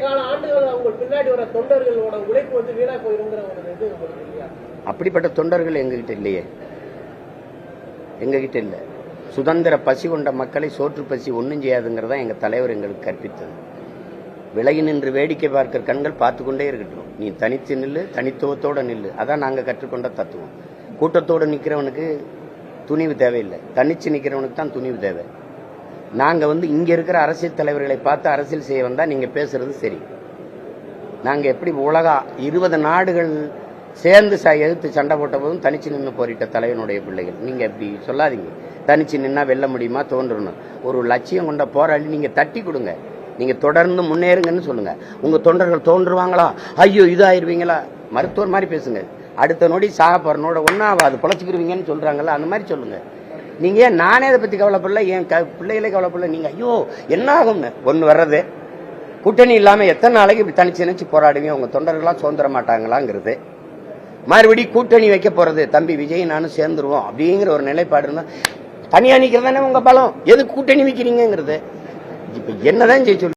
கால ஆண்டுகள் அவங்க பின்னாடி வர தொண்டர்களோட உழைப்பு வந்து வீணா போயிருங்கிற ஒரு இது உங்களுக்கு இல்லையா? அப்படிப்பட்ட தொண்டர்கள் எங்ககிட்ட இல்லையே. எங்ககிட்ட இல்லை. சுதந்திர பசி கொண்ட மக்களை சோற்று பசி ஒன்றும் செய்யாதுங்கிறதா எங்க தலைவர் எங்களுக்கு கற்பித்தது. விலகி நின்று வேடிக்கை பார்க்கிற கண்கள் பார்த்து கொண்டே இருக்கட்டும். நீ தனித்து நில்லு தனித்துவத்தோட நில்லு. அதான் நாங்க கற்றுக்கொண்ட தத்துவம். கூட்டத்தோடு நிக்கிறவனுக்கு துணிவு தேவையில்லை. தனிச்சு நிக்கிறவனுக்கு தான் துணிவு தேவை. நாங்கள் வந்து இங்கே இருக்கிற அரசியல் தலைவர்களை பார்த்து அரசியல் செய்ய வந்தால் நீங்கள் பேசுறது சரி. நாங்கள் எப்படி உலகா இருபது நாடுகள் சேர்ந்து ச எதிர்த்து சண்டை போட்ட போதும் தனிச்சு நின்று போரிட்ட தலைவனுடைய பிள்ளைகள். நீங்கள் எப்படி சொல்லாதீங்க. தனிச்சு நின்னா வெல்ல முடியுமா? தோன்றணும். ஒரு லட்சியம் கொண்ட போராளி நீங்கள் தட்டி கொடுங்க. நீங்கள் தொடர்ந்து முன்னேறுங்கன்னு சொல்லுங்கள் உங்கள் தொண்டர்கள் தோன்றுவாங்களா? ஐயோ இதாயிருவீங்களா? மருத்துவர் மாதிரி பேசுங்க. அடுத்த நொடி சாகப்போறனோட ஒன்றாவது ஒன்னாவாது பொழைச்சிக்கிருவீங்கன்னு சொல்கிறாங்களா அந்த மாதிரி சொல்லுங்கள் நீங்க ஏன் நானே அதை பத்தி கவலைப்படல என் க- பிள்ளைகளே கவலைப்படல நீங்க ஐயோ என்ன ஆகும்னு? ஒன்னு வர்றது. கூட்டணி இல்லாம எத்தனை நாளைக்கு இப்படி தனிச்சு நினைச்சு போராடுவீங்க? உங்க தொண்டர்களா சுதந்திர மாட்டாங்களாங்கிறது. மறுபடி கூட்டணி வைக்க போறது. தம்பி விஜய் நானும் சேர்ந்துருவோம் அப்படிங்கிற ஒரு நிலைப்பாடு இருந்தா தனியா நிக்கிறது தானே உங்க பலம். எது கூட்டணி வைக்கிறீங்கிறது இப்ப என்னதான் ஜெயிச்சு சொல்லு